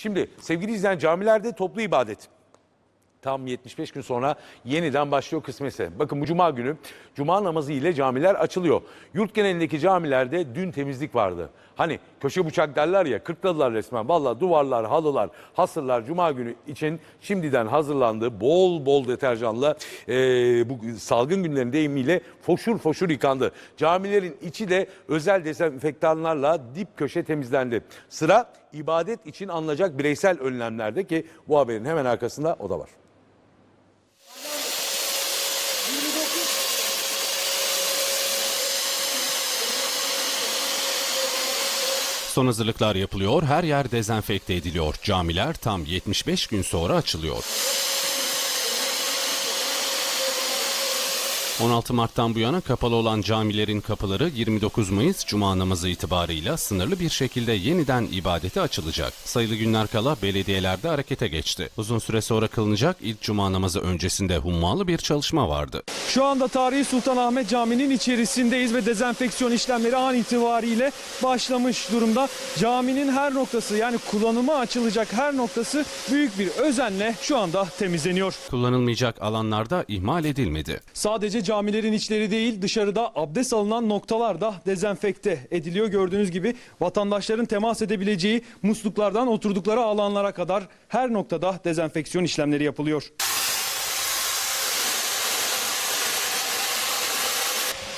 Şimdi sevgili izleyen camilerde toplu ibadet. Tam 75 gün sonra yeniden başlıyor kısmetse. Bakın bu cuma günü cuma namazı ile camiler açılıyor. Yurt genelindeki camilerde dün temizlik vardı. Hani köşe bıçak derler ya kırkladılar resmen. Valla duvarlar, halılar, hasırlar cuma günü için şimdiden hazırlandı. Bol bol deterjanla eee, bu salgın günlerin deyimiyle foşur foşur yıkandı. Camilerin içi de özel dezenfektanlarla dip köşe temizlendi. Sıra ibadet için alınacak bireysel önlemlerde ki bu haberin hemen arkasında o da var. Son hazırlıklar yapılıyor, her yer dezenfekte ediliyor. Camiler tam 75 gün sonra açılıyor. 16 Mart'tan bu yana kapalı olan camilerin kapıları 29 Mayıs Cuma namazı itibarıyla sınırlı bir şekilde yeniden ibadete açılacak. Sayılı günler kala belediyelerde harekete geçti. Uzun süre sonra kılınacak ilk Cuma namazı öncesinde hummalı bir çalışma vardı. Şu anda Tarihi Sultanahmet Camii'nin içerisindeyiz ve dezenfeksiyon işlemleri an itibariyle başlamış durumda. Caminin her noktası yani kullanıma açılacak her noktası büyük bir özenle şu anda temizleniyor. Kullanılmayacak alanlarda ihmal edilmedi. Sadece camilerin içleri değil dışarıda abdest alınan noktalar da dezenfekte ediliyor. Gördüğünüz gibi vatandaşların temas edebileceği musluklardan oturdukları alanlara kadar her noktada dezenfeksiyon işlemleri yapılıyor.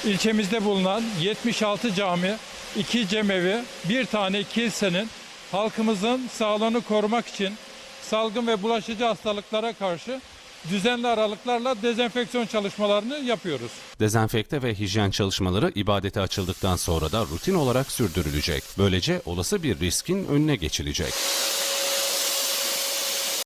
İlçemizde bulunan 76 cami, 2 cemevi, bir tane kilisenin halkımızın sağlığını korumak için salgın ve bulaşıcı hastalıklara karşı düzenli aralıklarla dezenfeksiyon çalışmalarını yapıyoruz. Dezenfekte ve hijyen çalışmaları ibadete açıldıktan sonra da rutin olarak sürdürülecek. Böylece olası bir riskin önüne geçilecek.